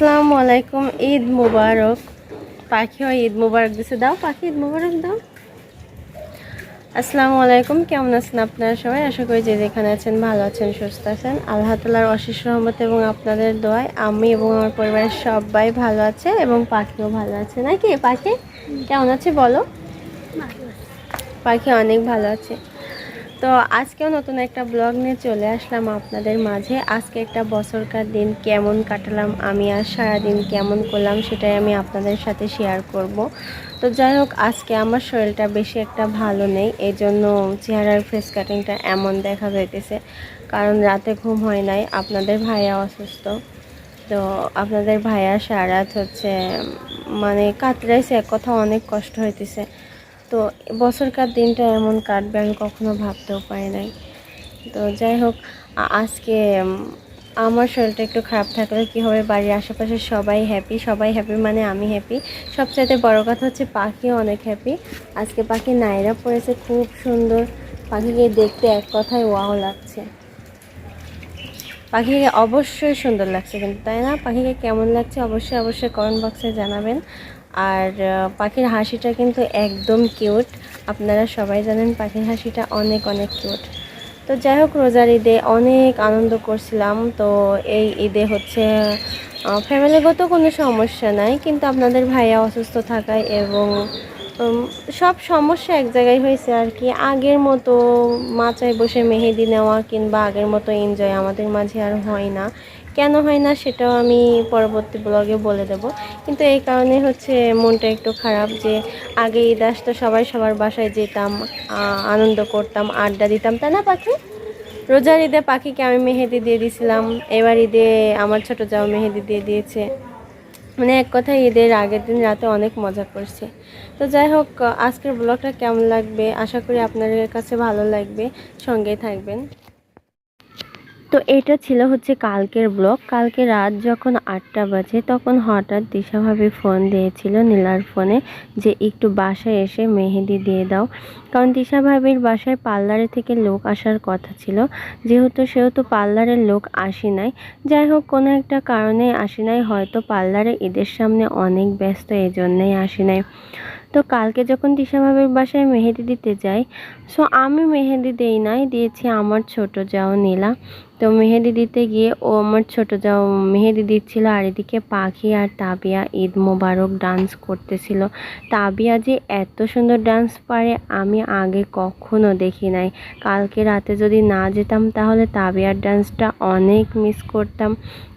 আসসালামু আলাইকুম, ঈদ মুবারক। পাখিও ঈদ মুবারক দিছে। দাও পাখি, ঈদ মুবারক দাও। আসসালামু আলাইকুম, কেমন আছেন আপনারা সবাই? আশা করি যে যেখানে আছেন, ভালো আছেন, সুস্থ আছেন। আল্লাহ তালার অশেষ রহমত এবং আপনাদের দোয়ায় আমি এবং আমার পরিবারের সবাই ভালো আছে এবং পাখিও ভালো আছে। নাকি পাখি? কেমন আছে বলো? পাখি অনেক ভালো আছে। তো আজকেও নতুন একটা ব্লগ নিয়ে চলে আসলাম আপনাদের মাঝে। আজকে একটা বছরকার দিন, কেমন কাটালাম আমি আর সারাদিন কেমন করলাম সেটাই আমি আপনাদের সাথে শেয়ার করব। তো যাই হোক, আজকে আমার শরীরটা বেশি একটা ভালো নেই এই জন্য চেহারার ফেস কাটিংটা এমন দেখা যাইতেছে। কারণ রাতে ঘুম হয় নাই, আপনাদের ভাইয়া অসুস্থ। তো আপনাদের ভাইয়া সারা রাত হচ্ছে মানে কাতরাইছে, এক কথা অনেক কষ্ট হইতেছে। তো বছরকার দিনটা এমন কাটবে, আমি কখনো ভাবতেও পারি নাই। তো যাই হোক আজকে আমার শরীরটা একটু খারাপ থাকলে কী হবে, বাড়ির আশেপাশে সবাই হ্যাপি সবাই হ্যাপি মানে আমি হ্যাপি সবচাইতে বড় কথা হচ্ছে পাখিও অনেক হ্যাপি আজকে পাখি নাইরা পড়েছে, খুব সুন্দর। পাখিকে দেখতে এক কথায় ওয়াও লাগছে। পাখিকে অবশ্যই সুন্দর লাগছে কিন্তু, তাই না? পাখিকে কেমন লাগছে অবশ্যই অবশ্যই কমেন্ট বক্সে জানাবেন। আর পাখির হাসিটা কিন্তু একদম কিউট আপনারা সবাই জানেন পাখির হাসিটা অনেক অনেক কিউট তো যাই হোক, রোজার ঈদে অনেক আনন্দ করছিলাম। তো এই ঈদে হচ্ছে ফ্যামিলিগত কোনো সমস্যা নাই। কিন্তু আপনাদের ভাইয়া অসুস্থ থাকায় এবং সব সমস্যা এক জায়গায় হয়েছে আর কি। আগের মতো মাচায় বসে মেহেদি নেওয়া কিংবা আগের মতো এনজয় আমাদের মাঝে আর হয় না। কেন হয় না সেটাও আমি পরবর্তী ব্লগে বলে দেব। কিন্তু এই কারণে হচ্ছে মনটা একটু খারাপ যে আগে ঈদ আসতো সবাই সবার বাসায় যেতাম আনন্দ করতাম, আড্ডা দিতাম, তাই না পাখি? রোজার ঈদে পাখিকে আমি মেহেদি দিয়ে দিয়েছিলাম এবার ঈদে আমার ছোট যাও মেহেদি দিয়ে দিয়েছে। মানে এক কথায় ঈদের আগের দিন রাতে অনেক মজা করছে। তো যাই হোক, আজকের ব্লগটা কেমন লাগবে? আশা করি আপনাদের কাছে ভালো লাগবে। সঙ্গেই থাকবেন। তো এটা ছিল হচ্ছে কালকের ব্লগ। কালকে রাত যখন আটটা বাজে, তখন হঠাৎ দিশাভাবে ফোন দিয়েছিল নীলার ফোনে যে, একটু বাসায় এসে মেহেদি দিয়ে দাও। কারণ দিশা ভাবির বাসায় পার্লারে থেকে লোক আসার কথা ছিল। যেহেতু সেহেতু পার্লারের লোক আসি নাই। যাই হোক, কোনো একটা কারণে আসি নাই। হয়তো পার্লারে ঈদের সামনে অনেক ব্যস্ত এই জন্যেই আসি নাই। তো কালকে যখন দিশা ভাবির বাসায় মেহেদি দিতে যাই সো আমি মেহেদি দেই নাই, দিয়েছি আমার ছোট যাও নীলা। তো মেহেদি দিতে গিয়ে ও আমার ছোটো যা মেহেদি দিচ্ছিল, আর এদিকে পাখি আর তাবিয়া ঈদ মোবারক ডান্স করতেছিল। তাবিয়া যে এত সুন্দর ডান্স পারে, আমি আগে কখনো দেখি নাই। কালকে রাতে যদি না যেতাম, তাহলে তাবিয়ার ডান্সটা অনেক মিস করতাম।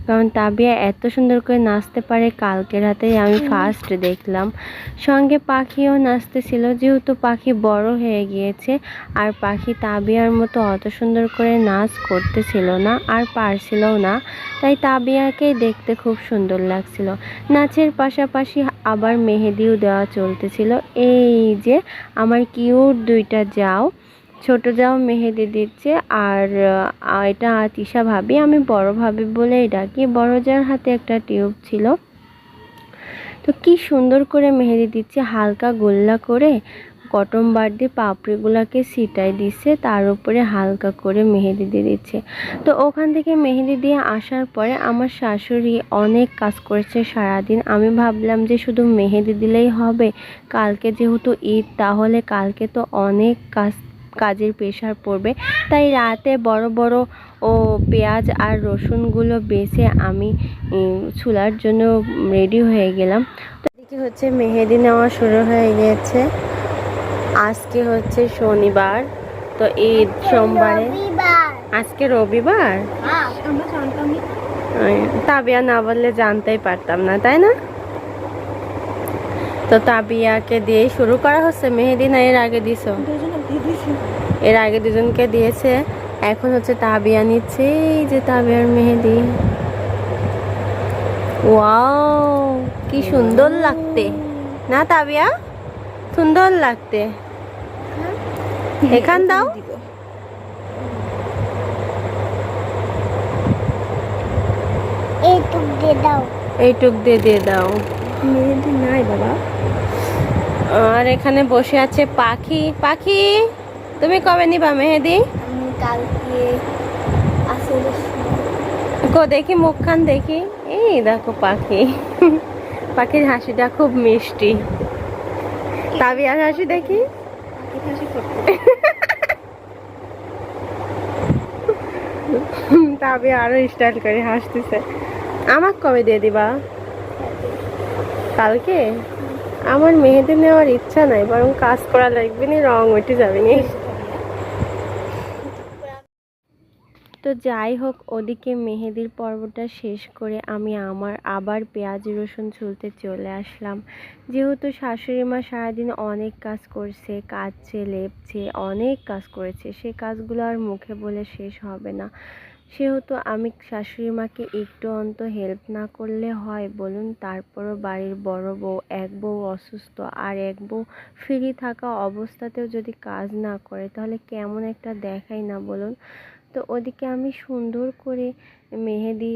কারণ তাবিয়া এত সুন্দর করে নাচতে পারে কালকে রাতেই আমি ফার্স্ট দেখলাম। সঙ্গে পাখিও নাচতেছিল যেহেতু পাখি বড় হয়ে গিয়েছে আর পাখি তাবিয়ার মতো অত সুন্দর করে নাচ করতেছিল না আর পারছিলও না। তাই তাবিয়াকে দেখতে খুব সুন্দর লাগছিল। নাচের পাশাপাশি আবার মেহেদিও দেওয়া চলতেছিল। এই যে আমার কিউট দুইটা যাও। ছোট যাও মেহেদি দিচ্ছে। আর এটা তিশা ভাবি, আমি বড় ভাবি বলেই ডাকি। বড় যার হাতে একটা টিউব ছিল। তো কি সুন্দর করে মেহেদি দিচ্ছে, হালকা গোল্লা করে কটন বার দিয়ে পাপড়িগুলোকে সিটাই দিচ্ছে, তার উপরে হালকা করে মেহেদি দিয়ে দিচ্ছে। তো ওখান থেকে মেহেদি দিয়ে আসার পরে আমার শাশুড়ি অনেক কাজ করেছে সারাদিন। আমি ভাবলাম যে শুধু মেহেদি দিলেই হবে, কালকে যেহেতু ঈদ, তাহলে কালকে তো অনেক কাজ কাজের প্রেশার পড়বে। তাই রাতে বড় বড় ও পেঁয়াজ আর রসুনগুলো বেছে আমি চুলার জন্য রেডি হয়ে গেলাম। তো এদিকে হচ্ছে মেহেদি নেওয়া শুরু হয়ে গিয়েছে আজকে হচ্ছে শনিবার। তো ঈদ সোমবারে। আজকে রবিবার? ওই, তাবিয়া না বললে জানতেই পারতাম না তাই না? তো তাবিয়াকে দিয়ে শুরু করা হচ্ছে। মেহেদি না এর আগে দিদিছি এর আগে দুজনকে দিয়েছে। এখন হচ্ছে তাবিয়া নিচ্ছে। এই যে তাবিয়ার মেহেদি। ওয়াও কি সুন্দর লাগতে। না তাবিয়া? সুন্দর লাগতে। এখান দাও। এইটুক দিয়ে দাও। এইটুক দিয়ে দিয়ে দাও। মেহেদি নাই বাবা। আর এখানে বসে আছে পাখি। পাখি তুমি কবে নিবা মেহেদি? দেখি মুখখান দেখি। এই দেখো পাখি। পাখির হাসিটা খুব মিষ্টি। তাবিয়ার হাসি দেখি। তাবি আরও স্টাইল করে হাসতেছে। আমাকে কবে দিয়ে দিবা? কালকে? আমার মেহেদি নেওয়ার ইচ্ছা নাই, বরং কাজ করা লাগবে নি, রং উঠে যাবে নি। তো যাই হোক, ওদিকে মেহেদির পর্বটা শেষ করে আমি আমার আবার পেঁয়াজ, রসুন ছুলতে চলে আসলাম। যেহেতু শাশুড়ি মা সারাদিন অনেক কাজ করছে কাচছে লেপছে, অনেক কাজ করেছে, সে কাজগুলো আর মুখে বলে শেষ হবে না। সেহেতু আমি শাশুড়ি মাকে একটু অন্ত হেল্প না করলে হয়, বলুন। তারপরও বাড়ির বড় বউ, এক বউ অসুস্থ আর এক বউ ফ্রি থাকা অবস্থাতেও যদি কাজ না করে, তাহলে কেমন একটা দেখাই না, বলুন। তো ওদিকে আমি সুন্দর করে মেহেদি,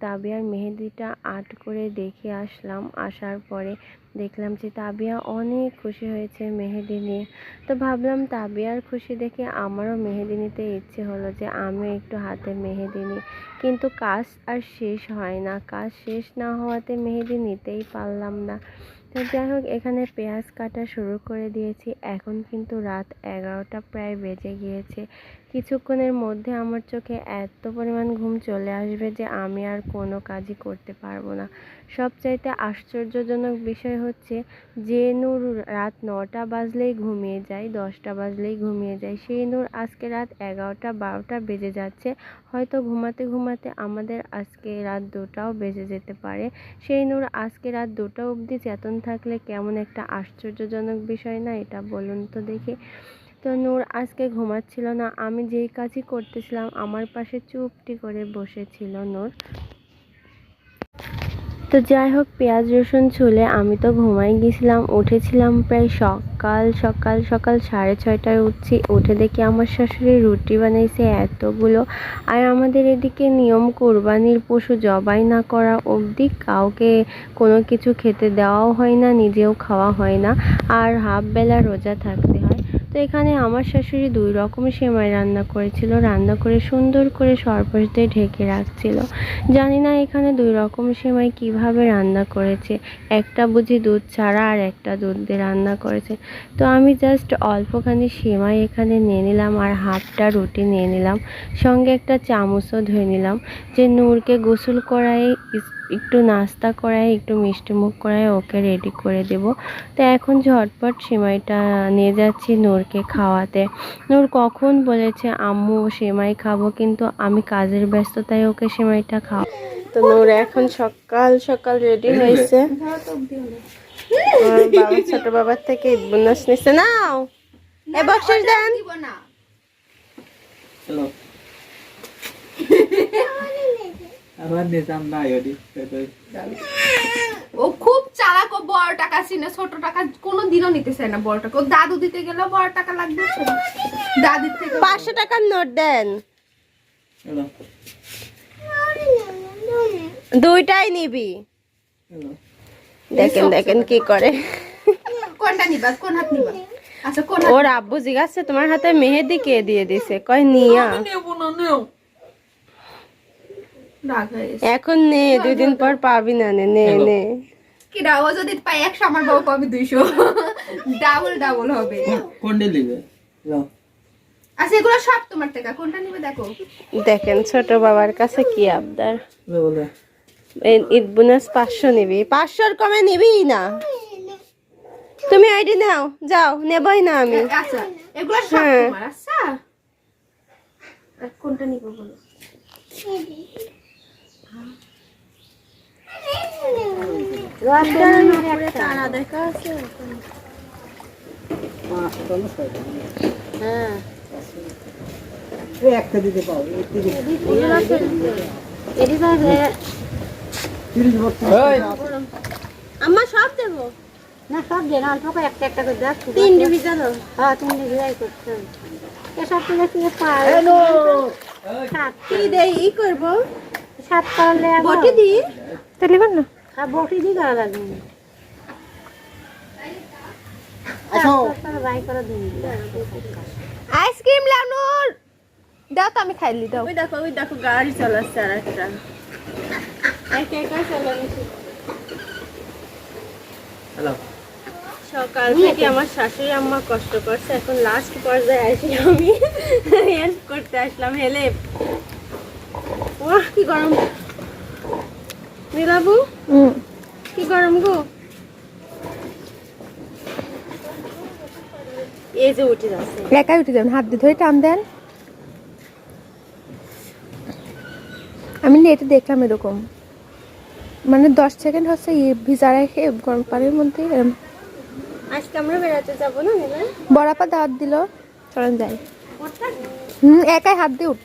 তাবিয়ার মেহেদিটা আর্ট করে দেখে আসলাম। আসার পরে দেখলাম যে তাবিয়া অনেক খুশি হয়েছে মেহেদি নিয়ে। তো ভাবলাম তাবিয়ার খুশি দেখে আমারও মেহেদি নিতে ইচ্ছে হলো যে আমিও একটু হাতে মেহেদি নিই। কিন্তু কাজ আর শেষ হয় না। কাজ শেষ না হওয়াতে মেহেদি নিতেই পারলাম না। তো যাই হোক, এখানে পেঁয়াজ কাটা শুরু করে দিয়েছি। এখন কিন্তু রাত এগারোটা প্রায় বেজে গিয়েছে। কিছুক্ষণের মধ্যে আমার চোখে এত পরিমাণ ঘুম চলে আসবে যে আমি আর কোনো কাজই করতে পারব না। সবচাইতে আশ্চর্যজনক বিষয় হচ্ছে, যে নূর রাত নটা বাজলেই ঘুমিয়ে যায়, দশটা বাজলেই ঘুমিয়ে যায়। সেই নূর আজকে রাত এগারোটা, বারোটা বেজে যাচ্ছে। হয়তো ঘুমাতে ঘুমাতে আমাদের আজকে রাত দুটাও বেজে যেতে পারে। সেই নূর আজকে রাত দুটা অবধি চেতন থাকলে কেমন একটা আশ্চর্যজনক বিষয় না? এটা বলুন তো দেখি। তো নূর আজকে ঘুমাচ্ছিল না। আমি যেই কাজই করতেছিলাম, আমার পাশে চুপটি করে বসেছিল নূর। তো যাই হোক, পেঁয়াজ, রসুন ছুলে আমি তো ঘুমাই গেছিলাম। উঠেছিলাম প্রায় সকাল সকাল সকাল সাড়ে ছয়টায় উঠছি। উঠে দেখি আমার শাশুড়ি রুটি বানাইছে এতগুলো। আর আমাদের এদিকে নিয়ম, কোরবানির পশু জবাই না করা অবধি কাউকে কোনো কিছু খেতে দেওয়াও হয় না, নিজেও খাওয়া হয় না। আর হাফ বেলা রোজা থাকতে তো এখানে আমার শাশুড়ি দুই রকমের সেমাই রান্না করেছিল। রান্না করে সুন্দর করে সরপশ দিয়ে ঢেকে রাখছিল। জানি না এখানে দুই রকম সেমাই কীভাবে রান্না করেছে। একটা বুঝি দুধ ছাড়া আর একটা দুধ দিয়ে রান্না করেছে। তো আমি জাস্ট অল্পখানি সেমাই এখানে নিয়ে নিলাম আর হাফটা রুটি নিয়ে নিলাম। সঙ্গে একটা চামচও ধুয়ে নিলাম। যে নূরকে গোসল করায় একটু নাস্তা করাই একটু মিষ্টি মুখ করায় ওকে রেডি করে দেব তো এখন ঝটপট সেমাইটা নিয়ে যাচ্ছি নূরকে খাওয়াতে নূর কখন বলেছে আম্মু সেমাই খাব কিন্তু আমি কাজের ব্যস্ততায় ওকে সেমাইটা খাও তো নূর এখন সকাল সকাল রেডি হয়েছে বাবা ছোট বাবার থেকে ঈদ বোনাস নাও এ দেন ও খুব চালাক ও বড় টাকা চিনে ছোট টাকা কোনো দিনও নিতে চায় না বড় টাকা। ও দাদু দিতে গেলেও বড় টাকা লাগবে। দাদির থেকে পাঁচশো টাকার নোট দেন। দুইটাই নিবি। দেখেন দেখেন কি করে। কোনটা নিবা? কোন হাত নিবা? আচ্ছা কোন ওর আব্বু জিজ্ঞাসা তোমার হাতে মেহেদি কে দিয়ে দিছে? কয় নিয়া। নেব না নেও। এখন নে দুই দিন পর পাবি না নে নে নে। কি না যদি পাই একশো আমার বাবু পাবে দুইশো। ডাবল ডাবল হবে। কোনটা নিবে আচ্ছা এগুলো সব তোমার টাকা। কোনটা নিবে দেখো। দেখেন ছোট বাবার কাছে কি আবদার। ঈদ বোনাস পাঁচশো নিবি। পাঁচশোর কমে নিবি না। তুমি আইডি নাও যাও নেবই না আমি। আচ্ছা এগুলো সব হ্যাঁ। তোমার আচ্ছা? কোনটা নিবো বলো? আম্মা সব দেবো না সব অল্প একটা একটা করে দেখ তিন ডিভিশন হ্যাঁ তুমি ডিজাই করতে এসব তো দেখি পার সাত কি দেই ই করব সাত করলে বটি দি তাহলে না হ্যাঁ বটি দিয়ে করা লাগবে আইসক্রিম লানুর দাও তো আমি খাইলি দাও ওই দেখো ওই দেখো গাড়ি চালাচ্ছে আর একটা একা একা চালাচ্ছে। হ্যালো। সকাল থেকে আমার শাশুড়ি আম্মা কষ্ট করছে এখন লাস্ট পর্যায়ে আসি আমি। হেল্প করতে আসলাম হেল্প ওহ কি গরম। নীলাবু? কি গরম গো? এই যে উঠে যাচ্ছে। একাই উঠে যাবেন হাত দিয়ে ধরে টান দেন। আমি নেটে দেখলাম এরকম। মানে দশ সেকেন্ড হচ্ছে ভিজা রেখে গরম পানির মধ্যে আজকে আমরা বেড়াতে যাব না বড়াপা দাওয়াত দিল চলেন যাই। হুম একাই হাত দিয়ে উঠ।